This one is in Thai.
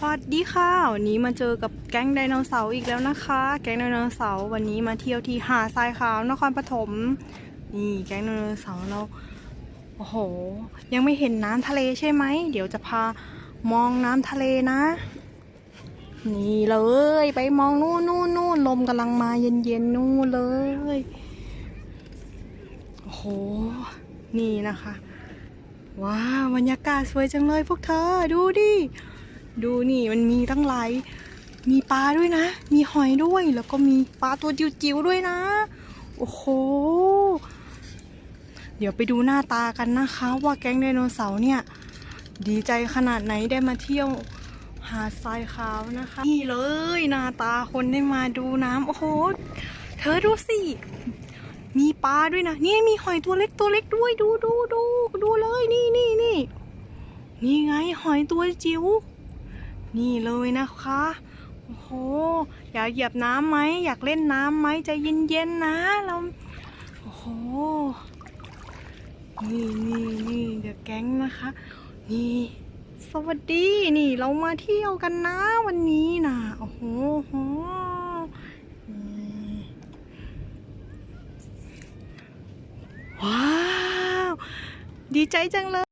สวัสดีค่ะวันนี้มาเจอกับแก๊งไดโนเสาร์อีกแล้วนะคะ แก๊งไดโนเสาร์วันนี้มาเที่ยวที่หาดทรายขาวนครปฐมนี่แก๊งไดโนเสาร์เราโอ้โห ยังไม่เห็นน้ำทะเลใช่ไหมเดี๋ยวจะพามองน้ำทะเลนะ นี่เลยไปมองนู่นนู่นนู่นลมกำลังมาเย็นๆนู่นเลยโอ้โหนี่นะคะว้าวบรรยากาศสวยจังเลยพวกเธอดูดิ ดูนี่มันมีตั้งหลายมีปลาด้วยนะ มีหอยด้วย แล้วก็มีปลาตัวจิ๋วๆด้วยนะ โอ้โห เดี๋ยวไปดูหน้าตากันนะคะ ว่าแก๊งไดโนเสาร์เนี่ย ดีใจขนาดไหนได้มาเที่ยวหาดทรายขาวนะคะ นี่เลยหน้าตาคนได้มาดูน้ำโอ้โห เธอดูสิ มีปลาด้วยนะ นี่มีหอยตัวเล็กตัวเล็กด้วย ดูดูดูดูเลย นี่นี่นี่นี่ไงหอยตัวจิ๋ว นี่เลยนะคะโอ้โหอยากเหยียบน้ำไหมอยากเล่นน้ำไหมใจเย็นๆนะเราโอ้โหนี่นี่นี่เดอะแก๊งนะคะ นี่ สวัสดีนี่เรามาเที่ยวกันนะวันนี้นะโอ้โหโอ้โหนี่ว้าว ดีใจจังเลย